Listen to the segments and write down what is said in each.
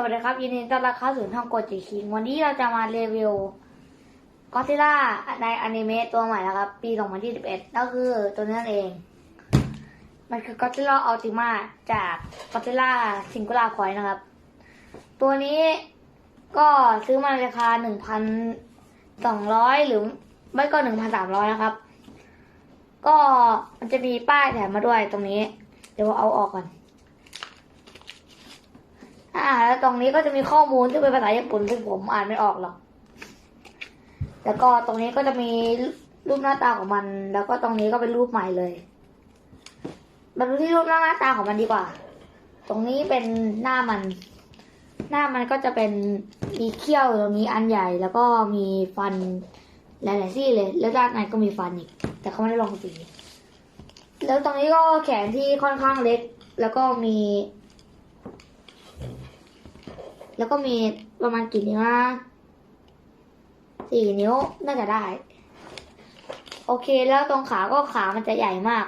สวัสดีครับยินดีต้อนรับเข้าสู่ช่องโกจิคิง วันนี้เราจะมารีวิวก็ซิล่าในอนิเมะตัวใหม่นะครับ ปี 2021ก็คือตัวนี้นั่นเอง มันคือก็ซิล่าอัลติมาจากก็ซิล่าซิงคูล่าพอยนะครับ ตัวนี้ก็ซื้อมาในราคา 1,200 หรือไม่ก็ 1,300 นะครับ ก็มันจะมีป้ายแถมมาด้วยตรงนี้ เดี๋ยวเอาออกก่อน อ่าแล้วตรงนี้ก็จะมีข้อมูลที่เป็นภาษาญี่ปุ่นซึ่งผมอ่านไม่ออกหรอก แล้วก็ตรงนี้ก็จะมีรูปหน้าตาของมัน แล้วก็ตรงนี้ก็เป็นรูปใหม่เลยมาดูที่รูปหน้าตาของมันดีกว่า ตรงนี้เป็นหน้ามัน หน้ามันก็จะเป็นมีเขี้ยวตรงนี้อันใหญ่ แล้วก็มีฟันหลายๆซี่เลย แล้วด้านในก็มีฟันอีก แต่เขาไม่ได้ลงสี แล้วตรงนี้ก็แขนที่ค่อนข้างเล็ก แล้วก็มี แล้วก็มีประมาณกี่นิ้วนะสี่นิ้วน่าจะได้ โอเคแล้วตรงขาก็ขามันจะใหญ่มาก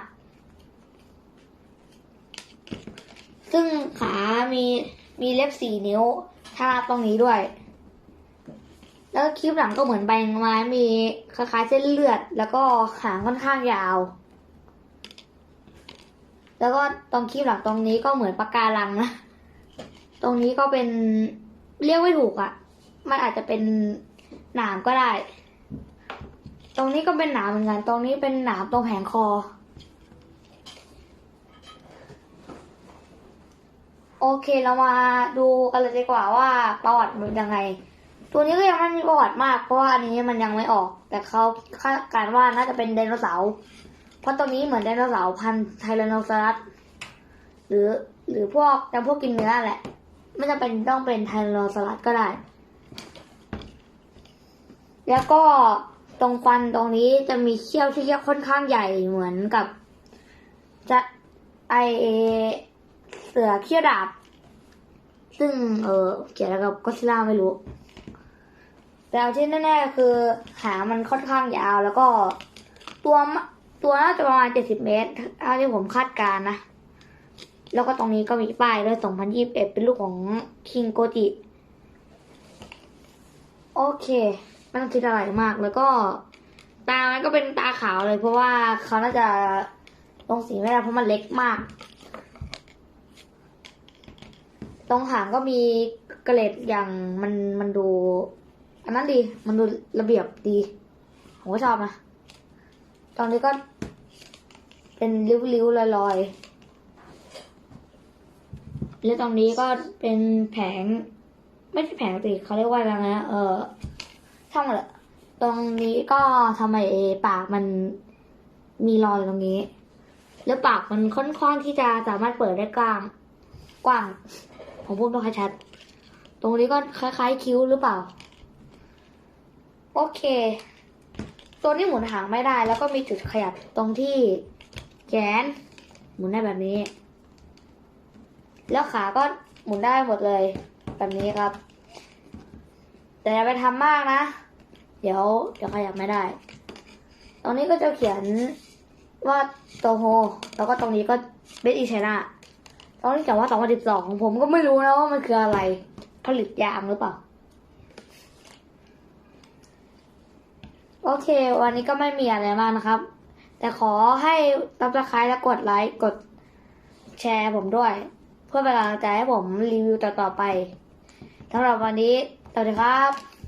ซึ่งขามีมีเล็บสี่นิ้วถ้าบตรงนี้ด้วย แล้วคลิปหลังก็เหมือนใบไม้มีคล้ายๆเส้นเลือด แล้วก็หางค่อนข้างยาว แล้วก็ตรงคลิปหลังตรงนี้ก็เหมือนปาการังนะ ตรงนี้ก็เป็นเรียกไม่ถูกอะ่ะ มันอาจจะเป็นหนามก็ได้ ตรงนี้ก็เป็นหนามเหมือนกัน ตรงนี้เป็นหนามตรงแผงคอ โอเคเรามาดูกันเลยดีกว่าว่าประวัติมันยังไง ตัวนี้ก็ยังไม่มีประวัติมาก เพราะว่าอันนี้มันยังไม่ออก แต่เขาคาดการณ์ว่าน่าจะเป็นไดโนเสาร์เพราะตรงนี้เหมือนไดโนเสาร์พันธุ์ไทแรโนซอรัสหรือหรือพวกจำพวกกินเนื้อแหละ ไม่จำเป็นต้องเป็นไทรโนซอรัสก็ได้ แล้วก็ตรงฟันตรงนี้จะมีเขี้ยวที่ค่อนข้างใหญ่เหมือนกับ จะไอเสือเขี้ยวดาบ ซึ่งเออเกี่ยวกับก็ซิล่าไม่รู้แต่ที่แน่ๆคือหางมันค่อนข้างยาวแล้วก็ตัวตัวน่าจะประมาณเจ็ดสิบเมตรเท่าที่ผมคาดการณ์นะ แล้วก็ตรงนี้ก็มีป้ายด้วย2021 เป็นลูกของคิงโกจิ โอเค ไม่ต้องคิดอะไรมาก แล้วก็ ตามันก็เป็นตาขาวเลย เพราะว่าเขาน่าจะลงสีไม่ได้เพราะมันเล็กมาก ตรงหางก็มีเกล็ดอย่างมันมันดู อันนั้นดี มันดูระเบียบดี ผมก็ชอบนะตรงนี้ก็เป็นริ้วๆลอยๆ แล้วตรงนี้ก็เป็นแผง ไม่ใช่แผงสิเขาเรียกว่าอะไรนะเออช่างมันแหละตรงนี้ก็ทำไมปากมันมีรอยตรงนี้ แล้วปากมันค่อนข้างที่จะสามารถเปิดได้กว้าง กว้าง ผมพูดไม่ค่อยชัด ตรงนี้ก็คล้ายๆคิ้วหรือเปล่า โอเค ตัวนี้หมุนหางไม่ได้ แล้วก็มีจุดขยับตรงที่แขนหมุนได้แบบนี้ แล้วขาก็หมุนได้หมดเลย แบบนี้ครับ แต่อย่าไปทำมากนะ เดี๋ยวเดี๋ยวขยับไม่ได้ ตรงนี้ก็จะเขียนว่าโตโฮ แล้วก็ตรงนี้ก็เบสอีชนะตรงนี้เขียนว่า2012ของผมก็ไม่รู้นะว่ามันคืออะไร ผลิตยางหรือเปล่า โอเค วันนี้ก็ไม่มีอะไรมากนะครับ แต่ขอให้รับสไครต์และกดไลค์กดแชร์ผมด้วย เพื่อเป็นกำลังใจให้ผมรีวิวต่อๆไปสำหรับวันนี้สวัสดีครับ